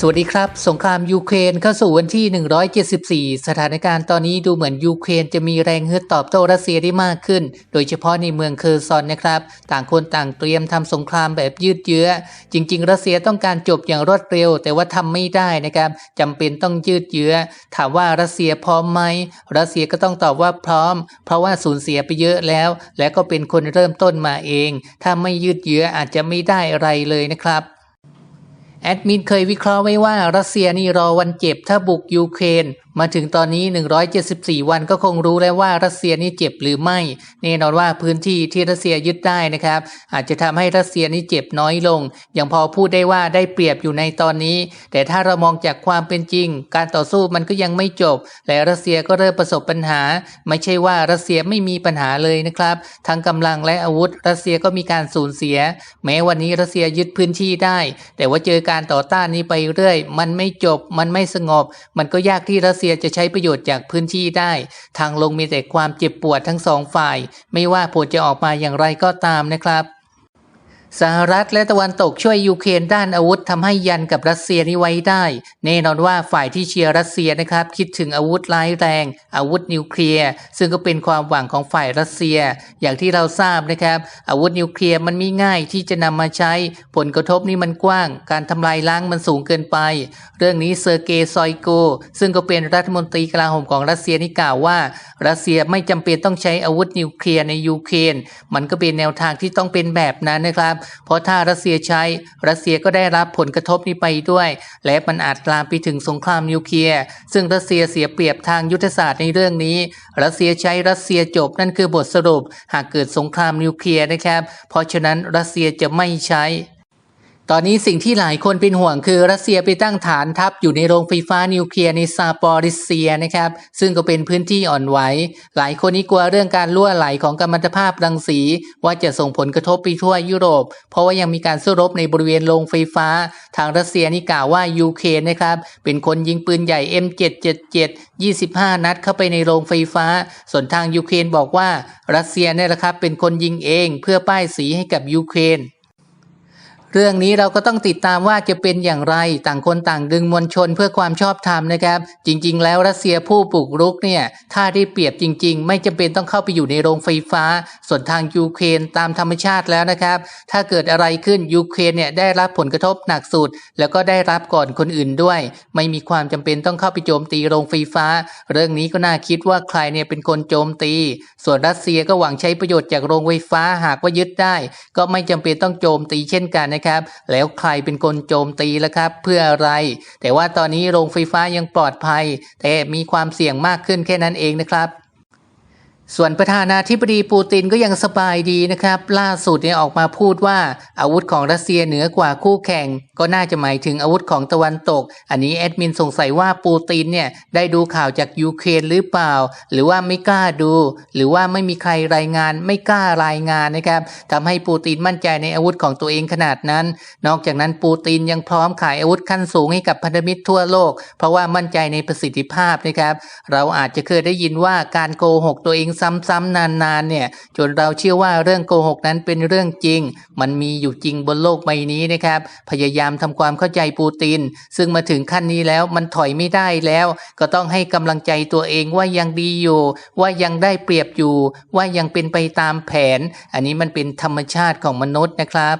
สวัสดีครับ สงครามยูเครนเข้าสู่วันที่ 174 สถานการณ์ตอนนี้ดูเหมือนยูเครนจะมีแรงฮึดตอบโต้รัสเซียได้มากขึ้น โดยเฉพาะในเมืองเคอร์ซอนนะครับ ต่างคนต่างเตรียมทำสงครามแบบยืดเยื้อ จริง ๆ รัสเซียต้องการจบอย่างรวดเร็ว แต่ว่าทำไม่ได้นะครับจำเป็นต้องยืดเยื้อ ถามว่ารัสเซียพร้อมไหม รัสเซียก็ต้องตอบว่าพร้อม เพราะว่าสูญเสียไปเยอะแล้ว และก็เป็นคนเริ่มต้นมาเอง ถ้าไม่ยืดเยื้ออาจจะไม่ได้อะไรเลยนะครับ แอดมินเคยวิเคราะห์ไว้ว่ารัสเซียนี่รอวันเจ็บถ้าบุกยูเครน มาถึงตอนนี้ 174 วันก็คงรู้แล้วว่ารัสเซียนี่เจ็บหรือไม่แน่นอนว่าพื้นที่ที่รัสเซียยึดได้นะครับ อาจจะทำให้รัสเซียนี่เจ็บน้อยลง อยังพอพูดได้ว่าได้เปรียบอยู่ในตอนนี้ แต่ถ้าเรามองจากความเป็นจริง การต่อสู้มันก็ยังไม่จบ และรัสเซียก็เริ่มประสบปัญหา ไม่ใช่ว่ารัสเซียไม่มีปัญหาเลยนะครับ ทั้งกำลังและอาวุธ รัสเซียก็มีการสูญเสีย แม้วันนี้รัสเซียยึดพื้นที่ได้ แต่ว่าเจอการต่อต้านนี้ไปเรื่อย มันไม่จบ มันไม่สงบ มันก็ยากที่รัสเซียจะใช้ประโยชน์จากพื้นที่ได้ ทางลงมีแต่ความเจ็บปวดทั้งสองฝ่าย ไม่ว่าผลจะออกมาอย่างไรก็ตามนะครับ สหรัฐและตะวันตกช่วยยูเครนด้านอาวุธทำให้ยันกับรัสเซียนี้ไว้ได้ แน่นอนว่าฝ่ายที่เชียร์รัสเซียนะครับ คิดถึงอาวุธร้ายแรง อาวุธนิวเคลียร์ ซึ่งก็เป็นความหวังของฝ่ายรัสเซีย อย่างที่เราทราบนะครับ อาวุธนิวเคลียร์มันม่ง่ายที่จะนำมาใช้ ผลกระทบนี่มันกว้าง การทำลายล้างมันสูงเกินไป เรื่องนี้เซอร์เกย์ซอยโก ซึ่งก็เป็นรัฐมนตรีกลาโหมของรัสเซียนี่กล่าวว่า รัสเซียไม่จำเป็นต้องใช้อาวุธนิวเคลียร์ในยูเครนมันก็เป็นแนวทางที่ต้องเป็นแบบนั้นนะครับเพราะถ้ารัสเซียใช้รัสเซียก็ได้รับผลกระทบนี้ไปด้วย และมันอาจลามไปถึงสงครามนิวเคลียร์ซึ่งรัสเซียเสียเปรียบทางยุทธศาสตร์ในเรื่องนี้ รัสเซียใช้รัสเซียจบนั่นคือบทสรุป หากเกิดสงครามนิวเคลียร์นะครับ เพราะฉะนั้นรัสเซียจะไม่ใช้ ตอนนี้สิ่งที่หลายคนเป็นห่วงคือรัสเซียไปตั้งฐานทัพอยู่ในโรงไฟฟ้านิวเคลียร์ในซาปอริเซียนะครับ ซึ่งก็เป็นพื้นที่อ่อนไหว หลายคนนี้กลัวเรื่องการล่วไหลของกัมมันตภาพรังสี ว่าจะส่งผลกระทบไปทั่วยุโรป เพราะว่ายังมีการสู้รบในบริเวณโรงไฟฟ้า ทางรัสเซียนี่กล่าวว่ายูเครนนะครับเป็นคนยิงปืนใหญ่ M777 25 นัดเข้าไปในโรงไฟฟ้า ส่วนทางยูเครนบอกว่ารัสเซียเนี่ยแหละครับเป็นคนยิงเองเพื่อป้ายสีให้กับยูเครน เรื่องนี้เราก็ต้องติดตามว่าจะเป็นอย่างไรต่างคนต่างดึงมวลชนเพื่อความชอบธรรมนะครับ จริง ๆ แล้วรัสเซียผู้ปลุกรุกเนี่ยถ้าได้เปรียบจริง ๆ ไม่จำเป็นต้องเข้าไปอยู่ในโรงไฟฟ้า ส่วนทางยูเครนตามธรรมชาติแล้วนะครับ ถ้าเกิดอะไรขึ้นยูเครนเนี่ยได้รับผลกระทบหนักสุด แล้วก็ได้รับก่อนคนอื่นด้วย ไม่มีความจำเป็นต้องเข้าไปโจมตีโรงไฟฟ้า เรื่องนี้ก็น่าคิดว่าใครเนี่ยเป็นคนโจมตี ส่วนรัสเซียก็หวังใช้ประโยชน์จากโรงไฟฟ้าหากว่ายึดได้ ก็ไม่จำเป็นต้องโจมตีเช่นกันนะครับแล้วใครเป็นคนโจมตีล่ะครับ เพื่ออะไร แต่ว่าตอนนี้โรงไฟฟ้ายังปลอดภัย แต่มีความเสี่ยงมากขึ้นแค่นั้นเองนะครับ ส่วนประธานาธิบดีปูตินก็ยังสบายดีนะครับ ล่าสุดเนี่ยออกมาพูดว่าอาวุธของรัสเซียเหนือกว่าคู่แข่ง ก็น่าจะหมายถึงอาวุธของตะวันตก อันนี้แอดมินสงสัยว่าปูตินเนี่ยได้ดูข่าวจากยูเครนหรือเปล่า หรือว่าไม่กล้าดู หรือว่าไม่มีใครรายงาน ไม่กล้ารายงานนะครับทำให้ปูตินมั่นใจในอาวุธของตัวเองขนาดนั้น นอกจากนั้นปูตินยังพร้อมขายอาวุธขั้นสูงให้กับพันธมิตรทั่วโลก เพราะว่ามั่นใจในประสิทธิภาพนะครับ เราอาจจะเคยได้ยินว่าการโกหกตัวเองซ้ำๆนานๆเนี่ยจนเราเชื่อว่าเรื่องโกหกนั้นเป็นเรื่องจริง มันมีอยู่จริงบนโลกใบนี้นะครับ พยายามทำความเข้าใจปูติน ซึ่งมาถึงขั้นนี้แล้วมันถอยไม่ได้แล้ว ก็ต้องให้กำลังใจตัวเองว่ายังดีอยู่ ว่ายังได้เปรียบอยู่ ว่ายังเป็นไปตามแผน อันนี้มันเป็นธรรมชาติของมนุษย์นะครับ